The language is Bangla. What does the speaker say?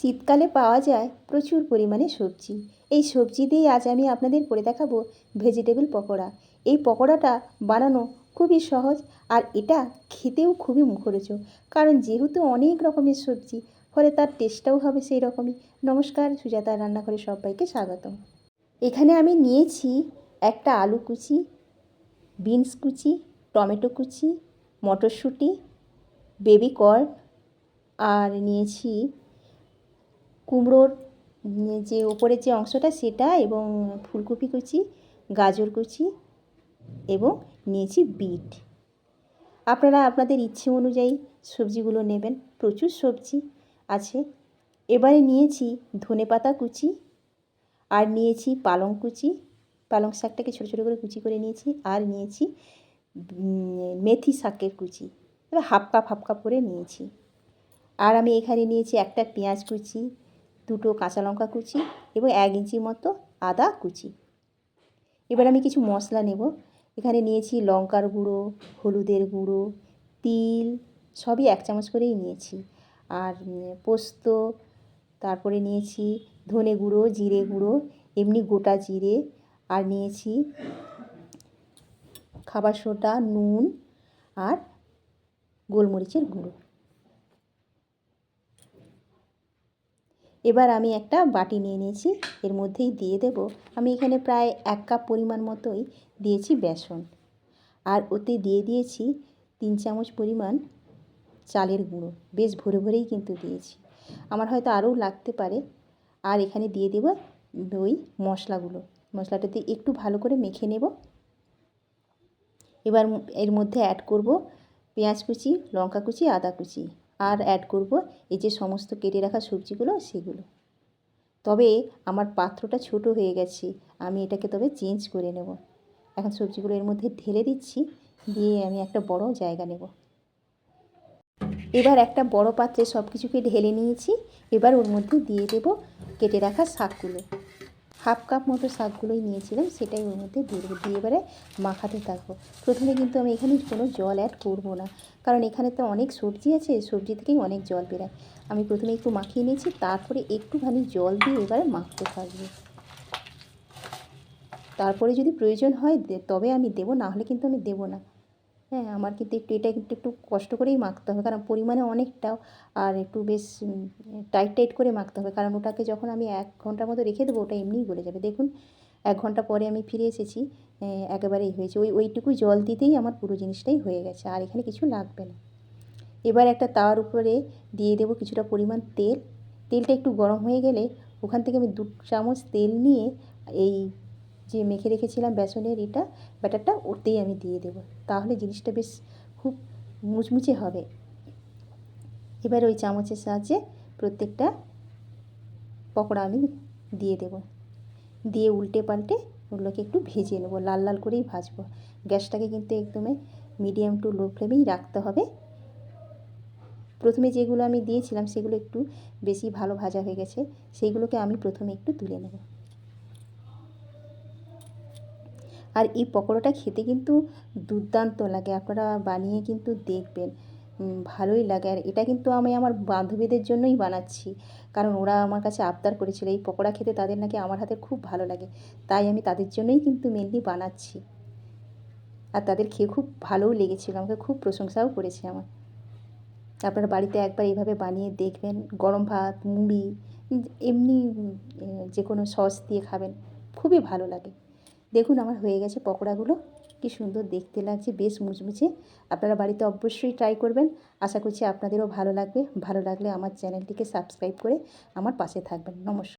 শীতকালে পাওয়া যায় প্রচুর পরিমাণে সবজি। এই সবজি দিয়েই আজ আমি আপনাদের করে দেখাবো ভেজিটেবল পকোড়া। এই পকোড়াটা বানানো খুবই সহজ আর এটা খেতেও খুবই মুখরোচক। কারণ যেহেতু অনেক রকমের সবজি, ফলে তার টেস্টটাও হবে সেই রকমই নমস্কার, সুজাতার রান্নাঘরে সবাইকে স্বাগতম। এখানে আমি নিয়েছি একটা আলু কুচি, বিনস কুচি, টমেটো কুচি, মটরশুঁটি, বেবি কর্ন, আর নিয়েছি কুমড়োর যে ওপরের যে অংশটা সেটা এবং ফুলকপি কুচি, গাজর কুচি এবং নিয়েছি বিট। আপনারা আপনাদের ইচ্ছে অনুযায়ী সবজিগুলো নেবেন, প্রচুর সবজি আছে। এবারে নিয়েছি ধনেপাতা কুচি আর নিয়েছি পালং কুচি। পালং শাকটাকে ছোটো ছোটো করে কুচি করে নিয়েছি আর নিয়েছি মেথি শাকের কুচি। হাফ কাপ হাফ কাপ করে নিয়েছি। আর আমি এখানে নিয়েছি একটা পেঁয়াজ কুচি দুটো কাঁচা লঙ্কা কুচি এবং এক ইঞ্চি মতো আদা কুচি। এবার আমি কিছু মশলা নেব। এখানে নিয়েছি লঙ্কার গুঁড়ো, হলুদের গুঁড়ো, তিল, সবই এক চামচ করেই নিয়েছি। আর পোস্ত, তারপরে নিয়েছি ধনে গুঁড়ো, জিরে গুঁড়ো, এমনি গোটা জিরে। আর নিয়েছি খাবার সোটা নুন আর গোলমরিচের গুঁড়ো। এবার আমি একটা বাটি নিয়ে নিয়েছি, এর মধ্যেই দিয়ে দেব। আমি এখানে প্রায় এক কাপ পরিমাণ মতোই দিয়েছি বেসন। আর ওতে দিয়ে দিয়েছি তিন চামচ পরিমাণ চালের গুঁড়ো। বেশ ভরে ভরেই কিন্তু দিয়েছি। আমার হয়তো আরও লাগতে পারে। আর এখানে দিয়ে দেব ওই মশলাগুলো। মশলাটাতে একটু ভালো করে মেখে নেব। এবার এর মধ্যে অ্যাড করব পেঁয়াজ কুচি, লঙ্কা কুচি, আদা কুচি। আর অ্যাড করব এই যে সমস্ত কেটে রাখা সবজিগুলো সেগুলো। তবে আমার পাত্রটা ছোট হয়ে গেছে, আমি এটাকে তবে চেঞ্জ করে নেব। এখন সবজিগুলো এর মধ্যে ঢেলে দিচ্ছি, দিয়ে আমি একটা বড় জায়গা নেব। এবার একটা বড় পাত্রে সব কিছুকে ঢেলে নিয়েছি, এবার ওর মধ্যে দিয়ে দেব কেটে রাখা শাকগুলো। হাফ কাপ মতো শাকগুলোই নিয়েছিলাম, সেটাই ওর মধ্যে দিয়ে দিয়ে এবারে মাখাতে থাকব। প্রথমে কিন্তু আমি এখানে কোনো জল অ্যাড করব না। কারণ এখানে তো অনেক সবজি আছে, সবজি থেকেই অনেক জল বেরায়। আমি প্রথমে একটু মাখিয়ে নিয়েছি, তারপরে একটুখানি জল দিয়ে এবারে মাখতে থাকব। তারপরে যদি প্রয়োজন হয় তবে আমি দেবো, না হলে কিন্তু আমি দেবো না। হ্যাঁ আমার কিন্তু একটু, এটা কিন্তু একটু কষ্ট করেই মাখতে হবে। কারণ পরিমাণে অনেকটাও আর একটু বেশ টাইট টাইট করে মাখতে হবে। কারণ ওটাকে যখন আমি এক ঘণ্টার মতো রেখে দেবো, ওটা এমনিই গলে যাবে। দেখুন, এক ঘণ্টা পরে আমি ফিরে এসেছি একেবারেই হয়েছে। ওই, ওইটুকুই জল দিতেই আমার পুরো জিনিসটাই হয়ে গেছে, আর এখানে কিছু লাগবে না। এবার একটা তাওয়ার উপরে দিয়ে দেবো কিছুটা পরিমাণ তেল। তেলটা একটু গরম হয়ে গেলে ওখান থেকে আমি দু চামচ তেল নিয়ে এই যে মেখে রেখেছিলাম বেসনের এটা ব্যাটারটা ওতেই আমি দিয়ে দেব। তাহলে জিনিসটা বেশ খুব মুচমুচে হবে। এবার ওই চামচের সাহায্যে প্রত্যেকটা পকোড়া আমি দিয়ে দেব। দিয়ে উল্টে পাল্টে ওগুলোকে একটু ভেজে নেব, লাল লাল করেই ভাজবো। গ্যাসটাকে কিন্তু একদমই মিডিয়াম টু লো ফ্লেমেই রাখতে হবে। প্রথমে যেগুলো আমি দিয়েছিলাম সেগুলো একটু বেশি ভালো ভাজা হয়ে গেছে, সেইগুলোকে আমি প্রথমে একটু তুলে নেব। আর এই পকোড়াটা খেতে কিন্তু দুর্দান্ত লাগে। আপনারা বানিয়ে কিন্তু দেখবেন। ভালোই লাগে। আর এটা কিন্তু আমি আমার বান্ধবীদের জন্যই বানাচ্ছি। কারণ ওরা আমার কাছে আবদার করেছিল, এই পকোড়া খেতে তাদের নাকি আমার হাতে খুব ভালো লাগে। তাই আমি তাদের জন্যই কিন্তু মেনলি বানাচ্ছি। আর তাদের খেয়ে খুব ভালোও লেগেছিলো। আমাকে খুব প্রশংসাও করেছে আমার। আপনারা বাড়িতে একবার এইভাবে বানিয়ে দেখবেন। গরম ভাত, মুড়ি এমনি যে কোনো সস দিয়ে খাবেন। খুবই ভালো লাগে। দেখুন আমার হয়ে গেছে পকোড়াগুলো। কি সুন্দর দেখতে লাগছে, বেশ মুচমুচে। আপনারা বাড়িতে অবশ্যই ট্রাই করবেন। আশা করছি আপনাদেরও ভালো লাগবে। ভালো লাগলে আমার চ্যানেলটিকে সাবস্ক্রাইব করে আমার পাশে থাকবেন। নমস্কার।